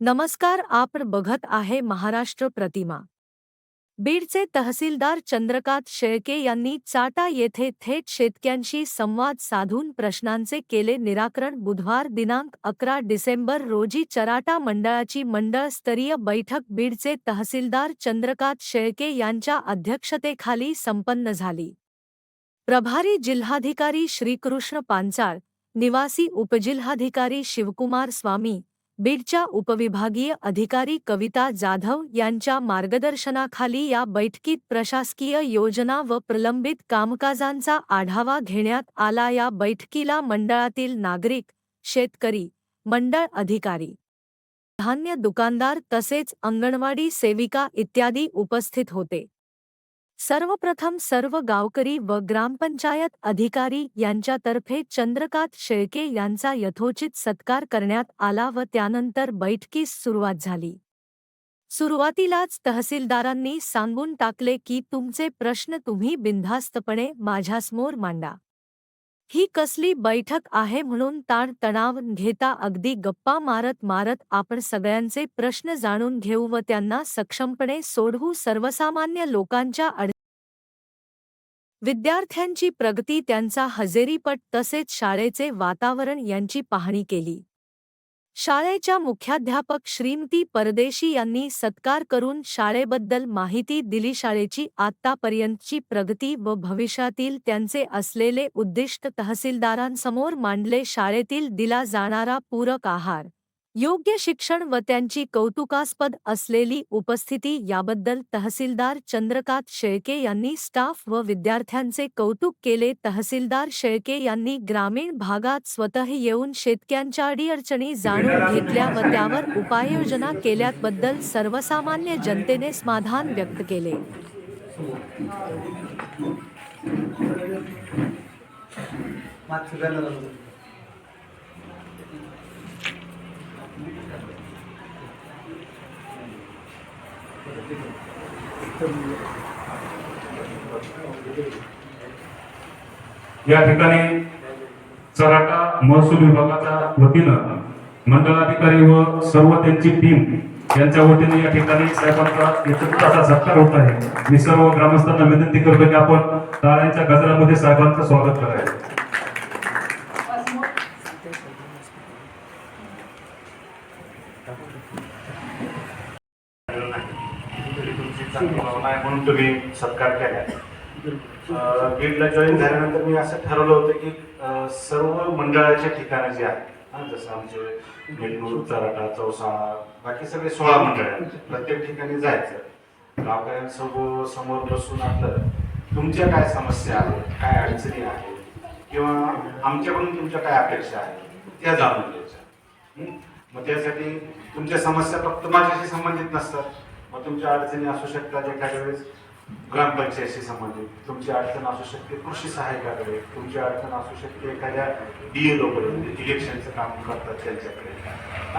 नमस्कार, आपण बघत आहे महाराष्ट्र प्रतिमा. बीडचे तहसीलदार चंद्रकांत शेळके यांनी चाटा येथे थेट शेतकऱ्यांशी संवाद साधून प्रश्नांचे केले निराकरण बुधवार दिनांक अकरा डिसेंबर रोजी चराटा मंडळाची मंडळस्तरीय बैठक बीडचे तहसीलदार चंद्रकांत शेळके यांच्या अध्यक्षतेखाली संपन्न झाली. प्रभारी जिल्हाधिकारी श्रीकृष्ण पांचाळ निवासी उपजिल्हाधिकारी शिवकुमार स्वामी बीडच्या उपविभागीय अधिकारी कविता जाधव यांच्या मार्गदर्शनाखाली या बैठकीत प्रशासकीय योजना व प्रलंबित कामकाजांचा आढावा घेण्यात आला. या बैठकीला मंडळातील नागरिक शेतकरी मंडळ अधिकारी धान्य दुकानदार तसेच अंगणवाडी सेविका इत्यादी उपस्थित होते. सर्वप्रथम सर्व गावकरी व ग्रामपंचायत अधिकारी यांच्यातर्फे चंद्रकांत शेळके यांचा यथोचित सत्कार करण्यात आला व त्यानंतर बैठकीस सुरुवात झाली. सुरुवातीलाच तहसीलदारांनी सांगून टाकले की तुमचे प्रश्न तुम्ही बिनधास्तपणे माझ्यासमोर मांडा. ही कसली बैठक आहे म्हणून ताण तणाव घेता अगदी गप्पा मारत मारत आपण सगळ्यांचे प्रश्न जाणून घेऊ व त्यांना सक्षमपणे सोडवू सर्वसामान्य लोकांच्या अड विद्यार्थ्यांची प्रगती त्यांचा हजेरीपट तसेच शाळेचे वातावरण यांची पाहणी केली. शाळेच्या मुख्याध्यापक श्रीमती परदेशी यांनी सत्कार करून शाळेबद्दल माहिती दिली. शाळेची आत्तापर्यंतची प्रगती व भविष्यातील त्यांचे असलेले उद्दिष्ट तहसीलदारांसमोर मांडले. शाळेतील दिला जाणारा पूरक आहार योग्य शिक्षण व त्यांची कौतुकास्पद असलेली उपस्थिती याबद्दल तहसीलदार चंद्रकांत शेळके यांनी स्टाफ व विद्यार्थ्यांचे कौतुक केले. तहसीलदार शेळके यांनी ग्रामीण भागात स्वतः येऊन शेतक्यांच्या अडीअडचणी जाणून घेतल्या व त्यावर उपाययोजना केल्याबद्दल सर्वसामान्य जनतेने समाधान व्यक्त केले. या ठिकाणी चराटा महसूल विभागाच्या वतीनं मंडलाधिकारी व सर्व त्यांची टीम यांच्या वतीने या ठिकाणी साहेबांचा यथोचित असा सत्कार होत आहे. मी सर्व ग्रामस्थांना विनंती करतो की आपण टाळ्यांच्या गजरामध्ये साहेबांचं स्वागत करायचं तरी तुमची चांगली भावना आहे म्हणून तुम्ही सत्कार केला. अं, बीडला जॉईन झाल्यानंतर मी असं ठरवलं होतं की सर्व मंडळाच्या ठिकाणं जे आहेत जसं आमचे मेटनूर चराटा चौसाळा बाकी सगळे सोळा मंडळ आहेत प्रत्येक ठिकाणी जायचं. गावकऱ्यांसमोर समोर बसून आपलं तुमच्या काय समस्या आहेत काय अडचणी आहेत किंवा आमच्याकडून तुमच्या काय अपेक्षा आहेत त्या जाणून घ्यायच्या. मग त्यासाठी तुमच्या समस्या फक्त माझ्याशी संबंधित नसतात. मग तुमच्या अडचणी असू शकतात एखाद्या वेळेस. ग्रामपंचायतशी संबंधित. तुमची अडचण असू शकते कृषी सहाय्यकाकडे. तुमची अडचण असू शकते एखाद्या डीएलओ कडे इलेक्शनचं काम करतात त्यांच्याकडे.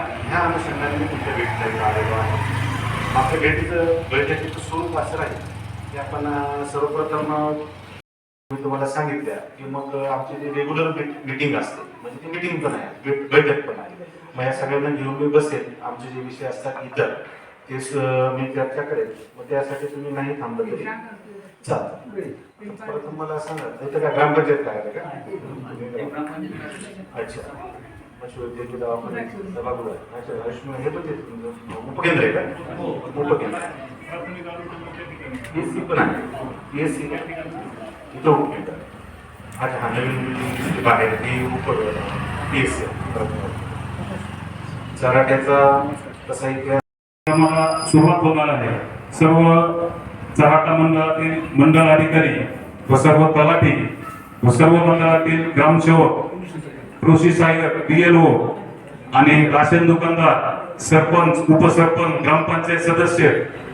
आणि ह्या अनुषंगाने मी तुमच्या भेटीला आलेलो आहे. आपल्या भेटीचं बैठकीचं स्वरूप असं राहील की आपण सर्वप्रथम मी तुम्हाला सांगितल्या की मग आमची जी रेग्युलर मीटिंग असते म्हणजे ती मीटिंग पण आहे. बैठक पण आहे. मग या सगळ्यांना घेऊन मी बसेल. आमचे जे विषय असतात इतर. ते स- मी चर्चा करेन मग त्यासाठी तुम्ही नाही थांबलं तरी. चालतं परत मला सांगा इथं काय ग्रामपंचायत काय आहे का? अच्छा. पशुवैद्यकीय दवाखाना सभागृह आहे अच्छा आयुष्यमान हे पण ते तुमचं उपकेंद्र आहे का? उपकेंद्र. पी सी पण आहे. एस. सी इथं उपकेंद्र अच्छा हा नवीन बाहेर. हे उप सी चराट्याचा तसा इतिहास आम्हाला सुरुवात होणार आहे. सर्व चहाटा मंडळातील मंडळ अधिकारी व सर्व तलाठी व सर्व मंडळातील ग्रामसेवक कृषी सहाय्यक पीएलओ आणि राशन दुकानदार सरपंच उपसरपंच ग्रामपंचायत सदस्य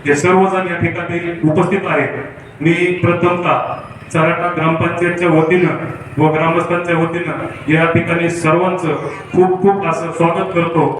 हे सर्वजण या ठिकाणी उपस्थित आहेत. मी प्रथमतः चराटा ग्रामपंचायतच्या वतीनं व ग्रामस्थांच्या वतीनं या ठिकाणी सर्वांचं खूप खूप असं स्वागत करतो.